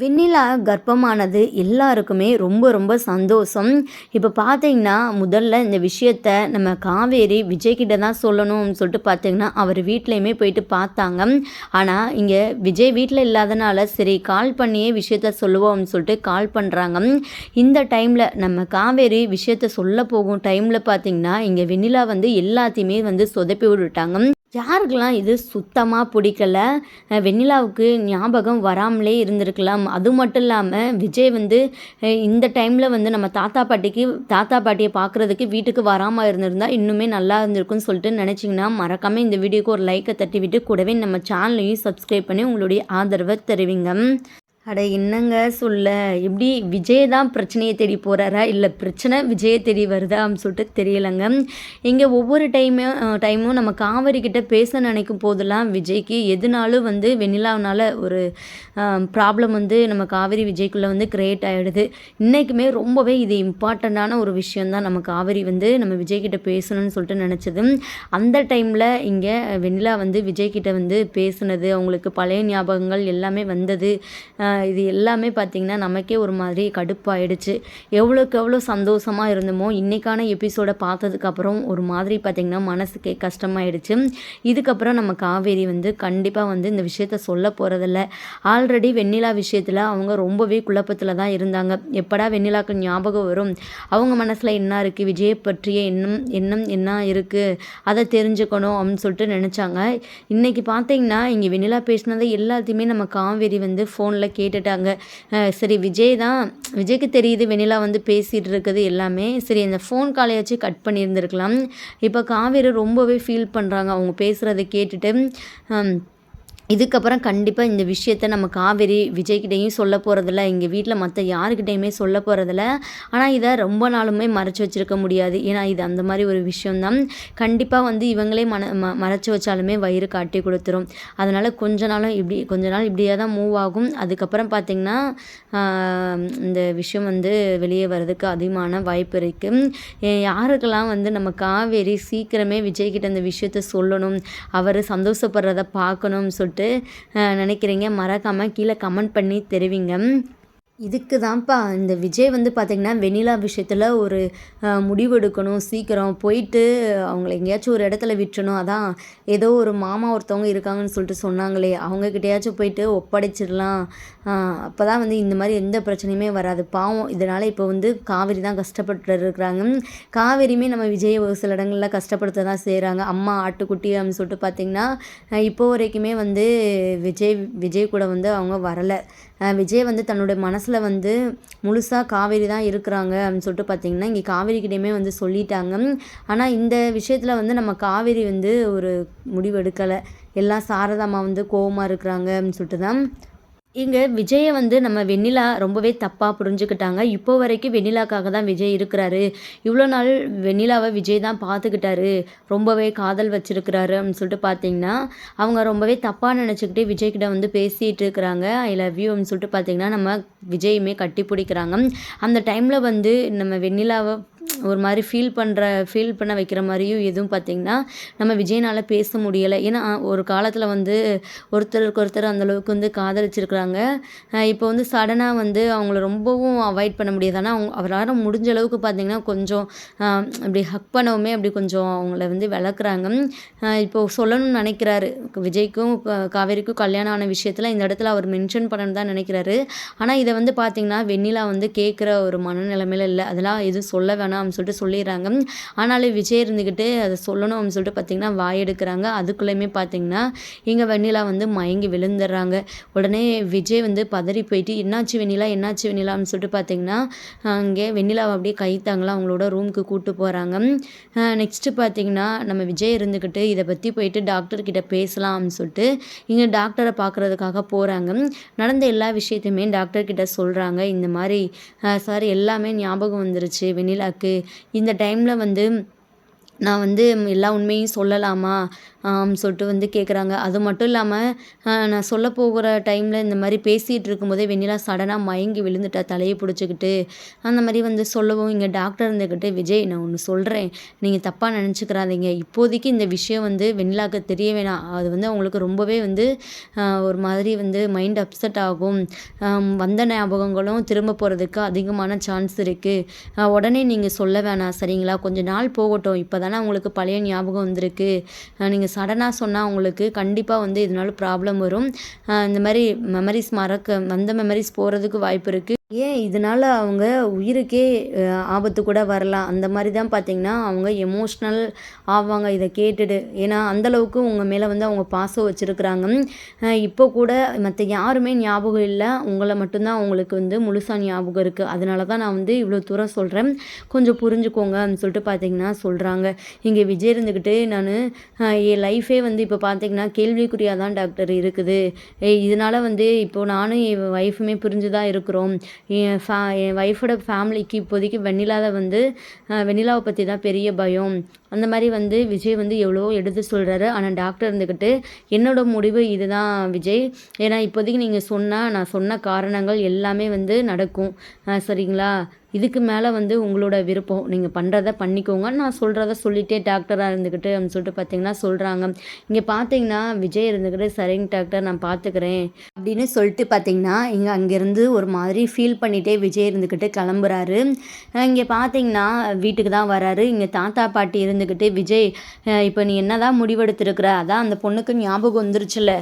வெண்ணிலா கர்ப்பமானது எல்லாருக்குமே ரொம்ப ரொம்ப சந்தோஷம். இப்போ பார்த்தீங்கன்னா முதல்ல இந்த விஷயத்த நம்ம காவேரி விஜய்கிட்ட தான் சொல்லணும்னு சொல்லிட்டு பார்த்தீங்கன்னா அவர் வீட்லேயுமே போயிட்டு பார்த்தாங்க. ஆனால் இங்கே விஜய் வீட்டில் இல்லாதனால சரி கால் பண்ணியே விஷயத்த சொல்லுவோம்னு சொல்லிட்டு கால் பண்ணுறாங்க இந்த டைமில் நம்ம காவேரி விஷயத்த சொல்ல போகும் டைமில் பார்த்தீங்கன்னா இங்கே வெண்ணிலா வந்து எல்லாத்தையுமே வந்து சொதப்பி விட்டுட்டாங்க. யாருக்கெல்லாம் இது சுத்தமாக பிடிக்கல? வெண்ணிலாவுக்கு ஞாபகம் வராமலே இருந்திருக்கலாம். அது மட்டும் இல்லாமல் விஜய் வந்து இந்த டைமில் வந்து நம்ம தாத்தா பாட்டிக்கு தாத்தா பாட்டியை பார்க்குறதுக்கு வீட்டுக்கு வராமல் இருந்திருந்தால் இன்னுமே நல்லா இருந்திருக்குன்னு சொல்லிட்டு நினச்சிங்கன்னா மறக்காமல் இந்த வீடியோக்கு ஒரு லைக்கை தட்டி விட்டு கூடவே நம்ம சேனலையும் சப்ஸ்கிரைப் பண்ணி உங்களுடைய ஆதரவை தெரிவிங்க. அட என்னங்க சொல்ல? எப்படி விஜய் தான் பிரச்சனையை தேடி போகிறாரா இல்லை பிரச்சனை விஜயை தேடி வருதா அப்படின்னு சொல்லிட்டு தெரியலைங்க. இங்கே ஒவ்வொரு டைமும் டைமும் நம்ம காவேரி கிட்டே பேச நினைக்கும் போதெல்லாம் விஜய்க்கு எதுனாலும் வந்து வெண்ணிலாவனால ஒரு ப்ராப்ளம் வந்து நம்ம காவேரி விஜய்க்குள்ளே வந்து க்ரியேட் ஆகிடுது இன்றைக்குமே ரொம்பவே இது இம்பார்ட்டண்ட்டான ஒரு விஷயந்தான் நம்ம காவேரி வந்து நம்ம விஜய்கிட்ட பேசணும்னு சொல்லிட்டு நினச்சது. அந்த டைமில் இங்கே வெண்ணிலா வந்து விஜய்கிட்ட வந்து பேசுனது அவங்களுக்கு பழைய ஞாபகங்கள் எல்லாமே வந்தது. இது எல்லாமே பார்த்திங்கன்னா நமக்கே ஒரு மாதிரி கடுப்பாயிடுச்சு. எவ்வளோக்கு எவ்வளோ சந்தோஷமாக இருந்தோமோ இன்றைக்கான எபிசோடை பார்த்ததுக்கப்புறம் ஒரு மாதிரி பார்த்திங்கன்னா மனசுக்கே கஷ்டமாயிடுச்சு. இதுக்கப்புறம் நம்ம காவேரி வந்து கண்டிப்பாக வந்து இந்த விஷயத்த சொல்ல போகிறதில்ல ஆல்ரெடி வெண்ணிலா விஷயத்தில் அவங்க ரொம்பவே குழப்பத்தில் தான் இருந்தாங்க. எப்படா வெண்ணிலாக்கு ஞாபகம் வரும்? அவங்க மனசில் என்ன இருக்குது விஜயை பற்றிய எண்ணம் எண்ணம் என்ன இருக்குது அதை தெரிஞ்சுக்கணும் அப்படின்னு சொல்லிட்டு நினச்சாங்க. இன்றைக்கி பார்த்தீங்கன்னா இங்கே வெண்ணிலா பேசினதை எல்லாத்தையுமே நம்ம காவேரி வந்து ஃபோனில் கே கேட்டுட்டாங்க. சரி விஜய் தான் விஜய்க்கு தெரியுது வெண்ணிலா வந்து பேசிகிட்டு இருக்குது எல்லாமே. சரி அந்த ஃபோன் காலையாச்சும் கட் பண்ணியிருந்துருக்கலாம். இப்போ காவேரி ரொம்பவே ஃபீல் பண்ணுறாங்க அவங்க பேசுகிறத கேட்டுட்டு இதுக்கப்புறம் கண்டிப்பாக இந்த விஷயத்த நம்ம காவேரி விஜய்கிட்டையும் சொல்ல போகிறதில்ல எங்கள் வீட்டில் மற்ற யாருக்கிட்டையுமே சொல்ல போகிறதில்ல ஆனால் இதை ரொம்ப நாளுமே மறைச்சி வச்சுருக்க முடியாது. ஏன்னா இது அந்த மாதிரி ஒரு விஷயம்தான். கண்டிப்பாக வந்து இவங்களே மன ம மறைச்சி வச்சாலுமே வயிறு காட்டி கொடுத்துரும். அதனால் கொஞ்ச நாளும் இப்படி கொஞ்ச நாள் இப்படியே தான் மூவ் ஆகும். அதுக்கப்புறம் பார்த்திங்கன்னா இந்த விஷயம் வந்து வெளியே வர்றதுக்கு அதிகமான வாய்ப்பு இருக்குது யாருக்கெல்லாம் வந்து நம்ம காவேரி சீக்கிரமே விஜய்கிட்ட இந்த விஷயத்த சொல்லணும் அவர் சந்தோஷப்படுறத பார்க்கணும் சொல்லிட்டு சொல்லிட்டு நினைக்கிறீங்க மறக்காமல் கீழே கமெண்ட் பண்ணி தெரிவிங்க. இதுக்கு தான்ப்பா இந்த விஜய் வந்து பார்த்திங்கன்னா வெண்ணிலா விஷயத்தில் ஒரு முடிவு எடுக்கணும் சீக்கிரம் போயிட்டு அவங்கள எங்கேயாச்சும் ஒரு இடத்துல விட்டுறணும். அதான் ஏதோ ஒரு மாமா ஒருத்தவங்க இருக்காங்கன்னு சொல்லிட்டு சொன்னாங்களே அவங்கக்கிட்டையாச்சும் போயிட்டு ஒப்படைச்சிடலாம். அப்போ தான் வந்து இந்த மாதிரி எந்த பிரச்சனையுமே வராது. பாவம் இதனால் இப்போ வந்து காவேரி தான் கஷ்டப்பட்டு இருக்கிறாங்க. காவேரியுமே நம்ம விஜய் ஒரு சில இடங்களில் கஷ்டப்படுத்த தான் செய்கிறாங்க அம்மா ஆட்டுக்குட்டி அப்படின்னு சொல்லிட்டு பார்த்திங்கன்னா இப்போ வரைக்குமே வந்து விஜய் விஜய் கூட வந்து அவங்க வரலை. விஜய் வந்து தன்னுடைய மனசு மனசில் வந்து முழுசாக காவேரி தான் இருக்கிறாங்க அப்படின்னு சொல்லிட்டு பார்த்தீங்கன்னா இங்கே காவேரிக்கிட்டேயுமே வந்து சொல்லிட்டாங்க. ஆனால் இந்த விஷயத்தில் வந்து நம்ம காவேரி வந்து ஒரு முடிவு எடுக்கலை. எல்லாம் சாரதாம்மா வந்து கோவமாக இருக்கிறாங்க அப்படின்னு சொல்லிட்டு தான் இங்கே விஜயை வந்து நம்ம வெண்ணிலா ரொம்பவே தப்பாக புரிஞ்சுக்கிட்டாங்க. இப்போ வரைக்கும் வெண்ணிலாக்காக தான் விஜய் இருக்கிறாரு. இவ்வளோ நாள் வெண்ணிலாவை விஜய் தான் பார்த்துக்கிட்டாரு ரொம்பவே காதல் வச்சுருக்கிறாரு அப்படின்னு சொல்லிட்டு பார்த்தீங்கன்னா அவங்க ரொம்பவே தப்பாக நினச்சிக்கிட்டே விஜய்கிட்ட வந்து பேசிகிட்டு இருக்கிறாங்க. ஐ லவ் யூ அப்படின்னு சொல்லிட்டு பார்த்தீங்கன்னா நம்ம விஜயுமே கட்டி பிடிக்கிறாங்க. அந்த டைமில் வந்து நம்ம வெண்ணிலாவை ஒரு மாதிரி ஃபீல் பண்ணுற ஃபீல் பண்ண வைக்கிற மாதிரியும் எதுவும் பார்த்திங்கன்னா நம்ம விஜய்னால் பேச முடியலை. ஏன்னா ஒரு காலத்தில் வந்து ஒருத்தருக்கு ஒருத்தர் அந்தளவுக்கு வந்து காதலிச்சிருக்கிறாங்க. இப்போ வந்து சடனாக வந்து அவங்கள ரொம்பவும் அவாய்ட் பண்ண முடியாது. ஆனால் அவங்க அவரால் முடிஞ்ச அளவுக்கு பார்த்திங்கன்னா கொஞ்சம் அப்படி ஹக் பண்ணவுமே அப்படி கொஞ்சம் அவங்கள வந்து விளக்குறாங்க இப்போது சொல்லணும்னு நினைக்கிறாரு. விஜய்க்கும் காவேரிக்கும் கல்யாணம் ஆன விஷயத்தில் இந்த இடத்துல அவர் மென்ஷன் பண்ணணும் தான் நினைக்கிறாரு. ஆனால் இதை வந்து பார்த்திங்கன்னா வெண்ணிலா வந்து கேட்குற ஒரு மனநிலைமையில் இல்லை. அதெல்லாம் எதுவும் சொல்ல வேணாம். அப்படின்னு சொல்லிட்டு சொல்லிடுறாங்க. ஆனாலும் விஜய் இருந்துக்கிட்டு அதை சொல்லணும் அப்படின்னு சொல்லிட்டு பார்த்திங்கன்னா வாயெடுக்கிறாங்க அதுக்குள்ளேயுமே பார்த்திங்கன்னா இங்கே வெண்ணிலா வந்து மயங்கி விழுந்துடுறாங்க. உடனே விஜய் வந்து பதறி போயிட்டு என்னாச்சு வெண்ணிலா? என்னாச்சு வெண்ணிலான்னு சொல்லிட்டு பார்த்திங்கன்னா அங்கே வெண்ணிலாவை அப்படியே கைத்தாங்களா அவங்களோட ரூமுக்கு கூப்பிட்டு போகிறாங்க நெக்ஸ்ட்டு பார்த்திங்கன்னா நம்ம விஜய் இருந்துக்கிட்டு இதை பற்றி போயிட்டு டாக்டர்கிட்ட பேசலாம் அப்படின்னு சொல்லிட்டு இங்கே டாக்டரை பார்க்குறதுக்காக போகிறாங்க நடந்த எல்லா விஷயத்தையுமே டாக்டர்கிட்ட சொல்கிறாங்க இந்த மாதிரி சார் எல்லாமே ஞாபகம் வந்துருச்சு இருக்குது இந்த டைமில் வந்து நான் வந்து எல்லா உண்மையும் சொல்லலாமா? சொல்லிட்டு வந்து கேட்குறாங்க அது மட்டும் இல்லாமல் நான் சொல்ல போகிற டைமில் இந்த மாதிரி பேசிகிட்டு இருக்கும்போதே வெண்ணிலா சடனாக மயங்கி விழுந்துட்டா தலையை பிடிச்சிக்கிட்டு. அந்த மாதிரி வந்து சொல்லவும் இங்கே டாக்டர் இருந்துக்கிட்டு விஜய் நான் ஒன்று சொல்கிறேன் நீங்கள் தப்பாக நினச்சிக்கிறாதீங்க. இப்போதைக்கு இந்த விஷயம் வந்து வெண்ணிலாவுக்கு தெரிய வேணாம். அது வந்து அவங்களுக்கு ரொம்பவே வந்து ஒரு மாதிரி வந்து மைண்ட் அப்செட் ஆகும். வந்த ஞாபகங்களும் திரும்ப போகிறதுக்கு அதிகமான சான்ஸ் இருக்குது உடனே நீங்கள் சொல்ல வேணாம். சரிங்களா? கொஞ்ச நாள் போகட்டும். இப்போ தானே அவங்களுக்கு பழைய ஞாபகம் வந்திருக்கு. நீங்கள் சடனாக சொன்னால் அவங்களுக்கு கண்டிப்பாக வந்து இதனால ப்ராப்ளம் வரும். இந்த மாதிரி மெமரிஸ் மறக்க வந்த மெமரிஸ் போகிறதுக்கு வாய்ப்பு இருக்குது ஏன் இதனால அவங்க உயிருக்கே ஆபத்து கூட வரலாம்? அந்த மாதிரி தான் பார்த்தீங்கன்னா அவங்க எமோஷ்னல் ஆவாங்க. இதை கேட்டுட்டு. ஏன்னா அந்தளவுக்கு உங்கள் மேலே வந்து அவங்க பாசம் வச்சுருக்குறாங்க. இப்போ கூட மற்ற யாருமே ஞாபகம் இல்லை. உங்களை மட்டும்தான் அவங்களுக்கு வந்து முழுசாக ஞாபகம் இருக்குது அதனால தான் நான் வந்து இவ்வளோ தூரம் சொல்கிறேன் கொஞ்சம் புரிஞ்சுக்கோங்க அப்படின்னு சொல்லிட்டு பார்த்தீங்கன்னா சொல்கிறாங்க இங்கே விஜய் இருந்துக்கிட்டு நான் என் லைஃபே வந்து இப்போ பார்த்தீங்கன்னா கேள்விக்குறியாக தான் டாக்டர் இருக்குது. இதனால் வந்து இப்போது நானும் என் ஒய்ஃபுமே புரிஞ்சு தான் இருக்கிறோம். என் ஃபே என் ஒய்ஃபோட ஃபேமிலிக்கு இப்போதைக்கு வெண்ணிலாவை வந்து வெண்ணிலாவை பற்றி தான் பெரிய பயம். அந்த மாதிரி வந்து விஜய் வந்து எவ்வளோ எடுத்து சொல்கிறாரு ஆனால் டாக்டர் இருந்துக்கிட்டு என்னோட முடிவு இதுதான் விஜய். ஏன்னா இப்போதைக்கு நீங்கள் சொன்னால் நான் சொன்ன காரணங்கள் எல்லாமே வந்து நடக்கும். சரிங்களா? இதுக்கு மேலே வந்து உங்களோட விருப்பம். நீங்கள் பண்ணுறத பண்ணிக்கோங்க. நான் சொல்கிறத சொல்லிட்டே டாக்டராக இருந்துக்கிட்டு அப்படின்னு சொல்லிட்டு பார்த்தீங்கன்னா சொல்கிறாங்க இங்கே பார்த்தீங்கன்னா விஜய் இருந்துக்கிட்டு சரிங்க டாக்டர் நான் பார்த்துக்கிறேன் அப்படின்னு சொல்லிட்டு பார்த்தீங்கன்னா இங்கே அங்கேருந்து ஒரு மாதிரி ஃபீல் பண்ணிகிட்டே விஜய் இருந்துக்கிட்டு கிளம்புறாரு. இங்கே பார்த்தீங்கன்னா வீட்டுக்கு தான் வராரு. இங்கே தாத்தா பாட்டி இருந்துக்கிட்டு விஜய் இப்போ நீ என்ன தான் முடிவெடுத்திருக்கிற? அதான் அந்த பொண்ணுக்கு ஞாபகம் வந்துருச்சுல்ல.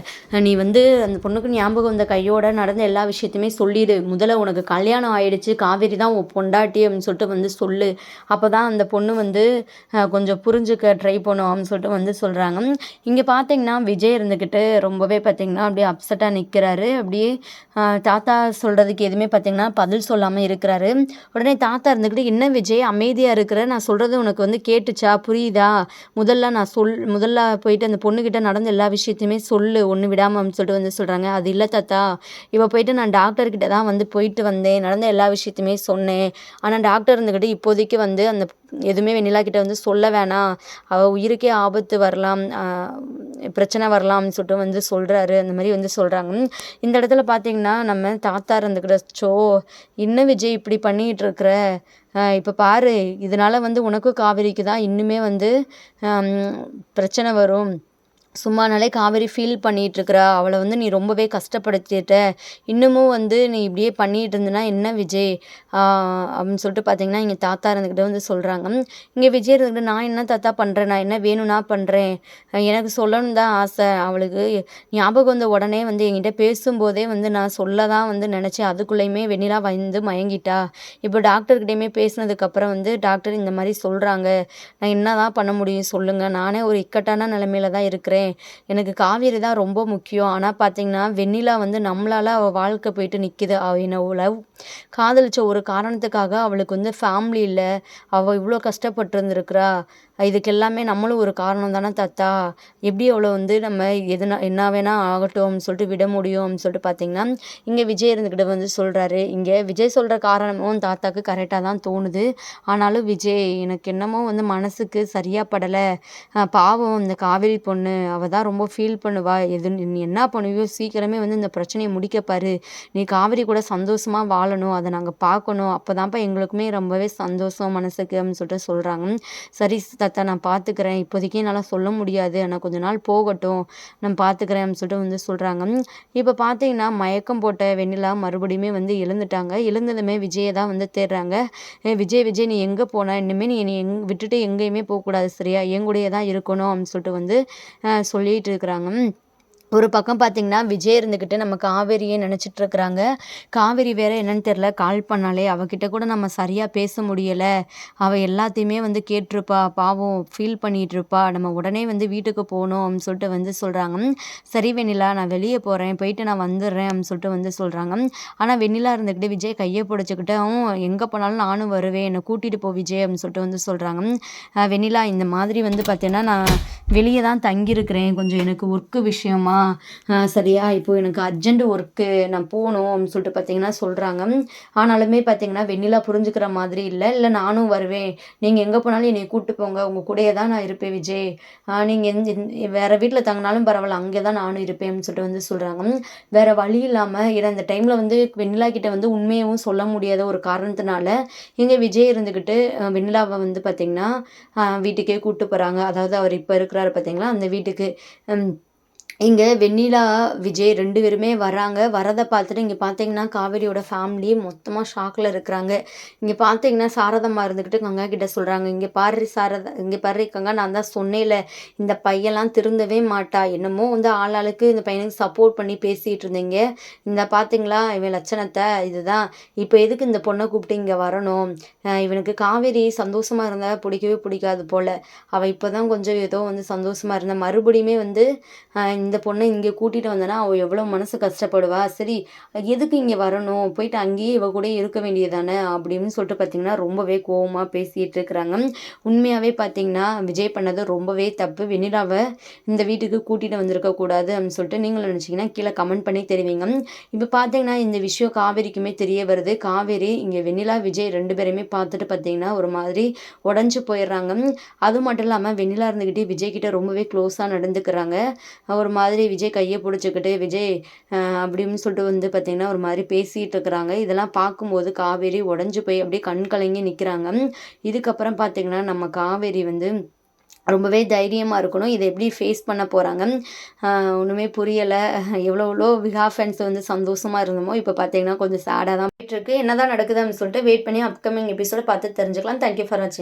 நீ வந்து அந்த பொண்ணுக்கு ஞாபகம் வந்த கையோட நடந்த எல்லா விஷயத்தையுமே சொல்லிடு. முதல்ல உனக்கு கல்யாணம் ஆயிடுச்சு. காவேரி தான் உன் பொண்டாட்டி அப்படின்னு சொல்லிட்டு வந்து சொல்லு. அப்போ தான் அந்த பொண்ணு வந்து கொஞ்சம் புரிஞ்சுக்க ட்ரை பண்ணும் அப்படின்னு சொல்லிட்டு வந்து சொல்கிறாங்க இங்கே பார்த்தீங்கன்னா விஜய் இருந்துக்கிட்டு ரொம்பவே பார்த்தீங்கன்னா அப்படியே அப்செட்டாக நிற்கிறாரு அப்படியே தாத்தா சொல்கிறதுக்கு எதுவுமே பார்த்தீங்கன்னா பதில் சொல்லாமல் இருக்கிறாரு. உடனே தாத்தா இருந்துக்கிட்டு என்ன விஜய் அமைதியாக இருக்கிற? நான் சொல்கிறது உனக்கு வந்து கேட்டுச்சா? புரியுதா? முதல்ல நான் சொல் முதல்ல போயிட்டு அந்த பொண்ணுக்கிட்ட நடந்த எல்லா விஷயத்தையுமே சொல்லு. ஒன்று விடாமல் அப்படின்னு சொல்லிட்டு வந்து சொல்கிறாங்க அது இல்லை தாத்தா. இப்போ போயிட்டு நான் டாக்டர்கிட்ட தான் வந்து போயிட்டு வந்தேன். நடந்த எல்லா விஷயத்தையுமே சொன்னேன். ஆனால் டாக்டர் இருந்துக்கிட்டு இப்போதைக்கு வந்து அந்த எதுவுமே வெண்ணிலா கிட்ட வந்து சொல்ல வேணாம். அவள் உயிருக்கே ஆபத்து வரலாம் பிரச்சனை வரலாம்னு சொல்லிட்டு வந்து சொல்கிறாரு அந்த மாதிரி வந்து சொல்கிறாங்க இந்த இடத்துல பார்த்தீங்கன்னா நம்ம தாத்தா இருந்துக்கிட்ட சோ இன்னும் விஜய் இப்படி பண்ணிகிட்டு இருக்கிற இப்போ பாரு இதனால் வந்து உனக்கும் காவேரிக்கு தான் இன்னுமே வந்து பிரச்சனை வரும். சும்மானாலே காவேரி ஃபீல் பண்ணிகிட்ருக்குற அவளை வந்து நீ ரொம்பவே கஷ்டப்படுத்திட்ட. இன்னமும் வந்து நீ இப்படியே பண்ணிகிட்டு இருந்தனா என்ன விஜய்? அப்படின்னு சொல்லிட்டு பார்த்தீங்கன்னா இங்கே தாத்தா இருந்துக்கிட்ட வந்து சொல்கிறாங்க இங்கே விஜய் இருந்துக்கிட்டு நான் என்ன தாத்தா பண்ணுறேன் நான் என்ன வேணும்னா பண்ணுறேன் எனக்கு சொல்லணும் தான் ஆசை. அவளுக்கு ஞாபகம் வந்த உடனே வந்து என்கிட்ட பேசும்போதே வந்து நான் சொல்ல தான் வந்து நினச்சேன். அதுக்குள்ளேயுமே வெண்ணிலா வந்து மயங்கிட்டா. இப்போ டாக்டர்கிட்டயுமே பேசினதுக்கப்புறம் வந்து டாக்டர் இந்த மாதிரி சொல்கிறாங்க நான் என்ன தான் பண்ண முடியும் சொல்லுங்கள் நானே ஒரு இக்கட்டான நிலமையில தான் இருக்கிறேன். எனக்கு காவேரி தான் ரொம்ப முக்கியம். ஆனால் பார்த்தீங்கன்னா வெண்ணிலா வந்து நம்மளால் அவள் வாழ்க்கை போயிட்டு நிற்கிது அவள் என்னை லவ் காதலிச்ச ஒரு காரணத்துக்காக அவளுக்கு வந்து ஃபேமிலி இல்லை அவள் இவ்வளோ கஷ்டப்பட்டு இருந்திருக்கிறா இதுக்கு எல்லாமே நம்மளும் ஒரு காரணம் தானே தாத்தா. எப்படி அவ்வளோ வந்து நம்ம எதுனா என்ன வேணா ஆகட்டும்னு சொல்லிட்டு விட முடியும்னு சொல்லிட்டு பார்த்தீங்கன்னா இங்கே விஜய் இருந்துக்கிட்ட வந்து சொல்கிறாரு இங்கே விஜய் சொல்கிற காரணமும் தாத்தாக்கு கரெக்டாக தான் தோணுது. ஆனாலும் விஜய் எனக்கு என்னமோ வந்து மனசுக்கு சரியாக படலை. பாவம் இந்த காவேரி பொண்ணு. அவள் தான் ரொம்ப ஃபீல் பண்ணுவா. எது நீ என்ன பண்ணுவியோ சீக்கிரமே வந்து இந்த பிரச்சனையை முடிக்கப்பாரு நீ காவேரி கூட சந்தோஷமாக வாழணும். அதை நாங்கள் பார்க்கணும். அப்போ தான்ப்பா எங்களுக்குமே ரொம்பவே சந்தோஷம் மனசுக்கு அப்படின்னு சொல்லிட்டு சொல்கிறாங்க சரி தாத்தா நான் பார்த்துக்கிறேன் இப்போதைக்கு என்னால் சொல்ல முடியாது. ஆனால் கொஞ்ச நாள் போகட்டும். நான் பார்த்துக்கிறேன் அப்படின்னு சொல்லிட்டு வந்து சொல்கிறாங்க இப்போ பார்த்தீங்கன்னா மயக்கம் போட்ட வெண்ணிலா மறுபடியுமே வந்து எழுந்துட்டாங்க. எழுந்ததுமே விஜயை தான் வந்து தேடுறாங்க. விஜய் விஜய் நீ எங்கே போன? இனிமேல் நீ என்னை எங் விட்டுட்டு எங்கேயுமே போகக்கூடாது சரியா? என் கூடயே தான் இருக்கணும் அப்படின்னு சொல்லிட்டு வந்து சொல்லிகிட்டு சொல்லிட்டு இருக்கிறாங்க. ஒரு பக்கம் பார்த்தீங்கன்னா விஜய் இருந்துக்கிட்டு நம்ம காவேரியே நினச்சிட்டு இருக்கிறாங்க காவேரி வேற என்னன்னு தெரில கால் பண்ணாலே அவகிட்ட கூட நம்ம சரியாக பேச முடியலை. அவள் எல்லாத்தையுமே வந்து கேட்டிருப்பா பாவம் ஃபீல் பண்ணிகிட்டு இருப்பா நம்ம உடனே வந்து வீட்டுக்கு போகணும் அப்படின்னு சொல்லிட்டு வந்து சொல்கிறாங்க சரி வெண்ணிலா நான் வெளியே போகிறேன் போயிட்டு நான் வந்துடுறேன் அப்படின்னு சொல்லிட்டு வந்து சொல்கிறாங்க ஆனால் வெண்ணிலா இருந்துக்கிட்டு விஜய் கையை பிடிச்சிக்கிட்டும் எங்கே போனாலும் நானும் வருவேன் என்னை கூட்டிகிட்டு போ விஜய் அப்படின்னு சொல்லிட்டு வந்து சொல்கிறாங்க வெண்ணிலா இந்த மாதிரி வந்து பார்த்தீங்கன்னா நான் வெளியே தான் தங்கியிருக்கிறேன். கொஞ்சம் எனக்கு ஒர்க்கு விஷயமா சரியா இப்போ எனக்கு அர்ஜென்ட் ஒர்க்கு நான் போகணும் அப்படின்னு சொல்லிட்டு பார்த்தீங்கன்னா சொல்கிறாங்க ஆனாலுமே பார்த்தீங்கன்னா வெண்ணிலா புரிஞ்சுக்கிற மாதிரி இல்லை. இல்லை நானும் வருவேன். நீங்கள் எங்கே போனாலும் என்னை கூப்பிட்டு போங்க. உங்கள் கூடயே தான் நான் இருப்பேன் விஜய். நீங்கள் எந்த வேறு வீட்டில் தங்கினாலும் பரவாயில்ல. அங்கே தான் நானும் இருப்பேன் அப்படின்னு சொல்லிட்டு வந்து சொல்கிறாங்க வேறு வழி இல்லாமல் ஏன்னா இந்த டைமில் வந்து வெண்ணிலா கிட்டே வந்து உண்மையவும் சொல்ல முடியாத ஒரு காரணத்தினால இங்கே விஜய் இருந்துக்கிட்டு வெண்ணிலாவை வந்து பார்த்திங்கன்னா வீட்டுக்கே கூப்பிட்டு போகிறாங்க அதாவது அவர் இப்போ இருக்கிறாரு பார்த்தீங்களா அந்த வீட்டுக்கு. இங்கே வெண்ணிலா விஜய் ரெண்டு பேருமே வராங்க வரதை பார்த்துட்டு இங்கே பார்த்தீங்கன்னா காவேரியோட ஃபேமிலி மொத்தமாக ஷாக்கில் இருக்கிறாங்க. இங்கே பார்த்தீங்கன்னா சாரதம்மா இருந்துக்கிட்டு கங்கா கிட்ட சொல்கிறாங்க இங்கே பாரு சாரதா இங்கே பாரு கங்கா நான் தான் சொன்னேன்ல இந்த பையன்லாம் திருந்தவே மாட்டா. என்னமோ வந்து ஆளாளுக்கு இந்த பையனுக்கு சப்போர்ட் பண்ணி பேசிகிட்டு இருந்தீங்க. இந்த பார்த்தீங்களா இவன் லட்சணத்தை இதுதான். இப்போ எதுக்கு இந்த பொண்ணை கூப்பிட்டு இங்கே வரணும்? இவனுக்கு காவேரி சந்தோஷமாக இருந்தால் பிடிக்கவே பிடிக்காது போல். அவள் இப்போ தான் கொஞ்சம் ஏதோ வந்து சந்தோஷமாக இருந்தா மறுபடியுமே வந்து இந்த பொண்ணை இங்கே கூட்டிகிட்டு வந்தனா அவள் எவ்வளோ மனசு கஷ்டப்படுவா? சரி எதுக்கு இங்கே வரணும்? போயிட்டு அங்கேயே இவ கூட இருக்க வேண்டியதானே அப்படின்னு சொல்லிட்டு பார்த்தீங்கன்னா ரொம்பவே கோவமாக பேசிகிட்டு இருக்கிறாங்க. உண்மையாகவே பார்த்தீங்கன்னா விஜய் பண்ணது ரொம்பவே தப்பு. வெண்ணிலாவை இந்த வீட்டுக்கு கூட்டிகிட்டு வந்திருக்க கூடாது அப்படின்னு சொல்லிட்டு நீங்களும் நினச்சிங்கன்னா கீழே கமெண்ட் பண்ணி தெரிவிங்க. இப்போ பார்த்தீங்கன்னா இந்த விஷயம் காவேரிக்குமே தெரிய வருது. காவேரி இங்கே வெண்ணிலா விஜய் ரெண்டு பேரையுமே பார்த்துட்டு பார்த்தீங்கன்னா ஒரு மாதிரி உடஞ்சி போயிடுறாங்க. அது மட்டும் இல்லாமல் வெண்ணிலா இருந்துக்கிட்டே விஜய் கிட்டே ரொம்பவே க்ளோஸாக நடந்துக்கிறாங்க. ஒரு மாதிரி விஜய் கையை பிடிச்சிக்கிட்டு விஜய் அப்படின்னு சொல்லிட்டு வந்து பார்த்திங்கன்னா ஒரு மாதிரி பேசிகிட்டு இருக்கிறாங்க. இதெல்லாம் பார்க்கும்போது காவேரி உடஞ்சி போய் அப்படியே கண் கலங்கி நிற்கிறாங்க இதுக்கப்புறம் பார்த்திங்கன்னா நம்ம காவேரி வந்து ரொம்பவே தைரியமாக இருக்கணும். இதை எப்படி ஃபேஸ் பண்ண போகிறாங்க ஒன்றுமே புரியலை. எவ்வளோ எவ்வளோ விஹா ஃபேன்ஸ் வந்து சந்தோஷமாக இருந்தோமோ இப்போ பார்த்தீங்கன்னா கொஞ்சம் சேடாக தான் போயிட்டுருக்கு என்ன தான் நடக்குதுன்னு சொல்லிட்டு வெயிட் பண்ணி அப்கமிங் எபிசோட பார்த்து தெரிஞ்சுக்கலாம். தேங்க்யூ ஃபார் வாட்சிங்